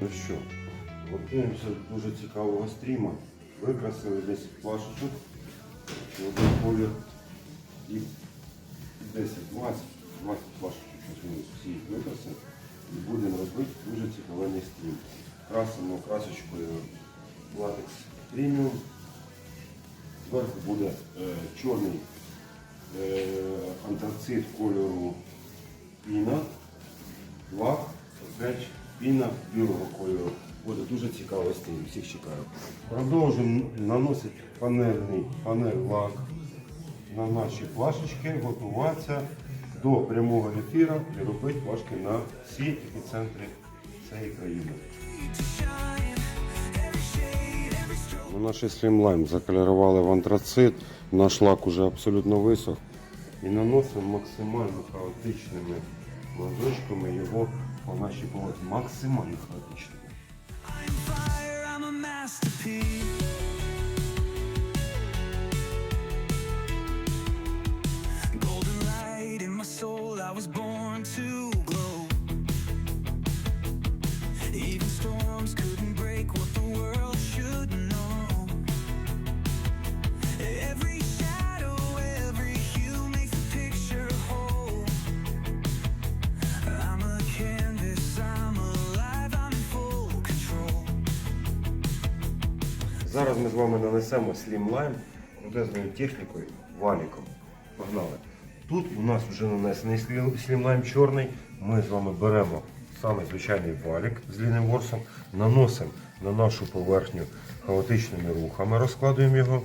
Ну що, готуємося до дуже цікавого стріма. Викрасили 10 плашечок, один колір і 10-20, 20 плашечок, всі їх викрасили. І будемо робити дуже цікавий стрім. Красимо красочкою латекс преміум. Зверху буде е, чорний е, антрацит кольору піна, лак, опять піна білого кольору. Буде дуже цікавий стрім, всіх чекаю. Продовжуємо наносити панельний панель лак на наші плашечки, готуватися до прямого ефіру і робити плашки на всі епіцентри цієї країни. Ну, наш слімлайм заколірували в антрацит, наш лак уже абсолютно висох. І наносимо максимально хаотичними мазочками його по нашій полоті. Максимально хаотичними. fire, I'm a masterpiece. Golden light in my soul, I was born to glow. Even storms couldn't Зараз ми з вами нанесемо слімлайм крутезною технікою валіком. Погнали. Тут у нас вже нанесений слім- слімлайм чорний. Ми з вами беремо саме звичайний валік з ліним ворсом, наносимо на нашу поверхню хаотичними рухами, розкладуємо його.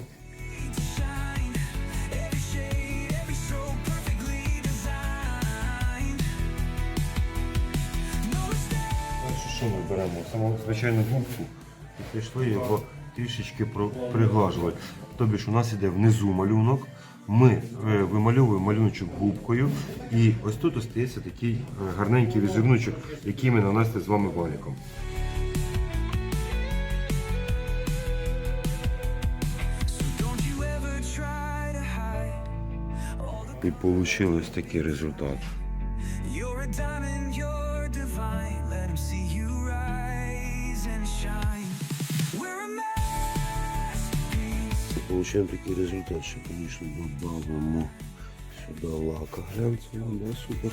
що ми беремо? Саму звичайну губку і пішли його трішечки приглажувати. Тобі ж у нас іде внизу малюнок. Ми е, вимальовуємо малюночок губкою, і ось тут остається такий е, гарненький візеруночок, який ми нанесли з вами валіком. І вийшов ось такий результат. you're a diamond, you're divine. Let 'em see you rise and shine. Masterpiece. такие результаты, что, конечно, добавим сюда лака глянцевого, да, супер.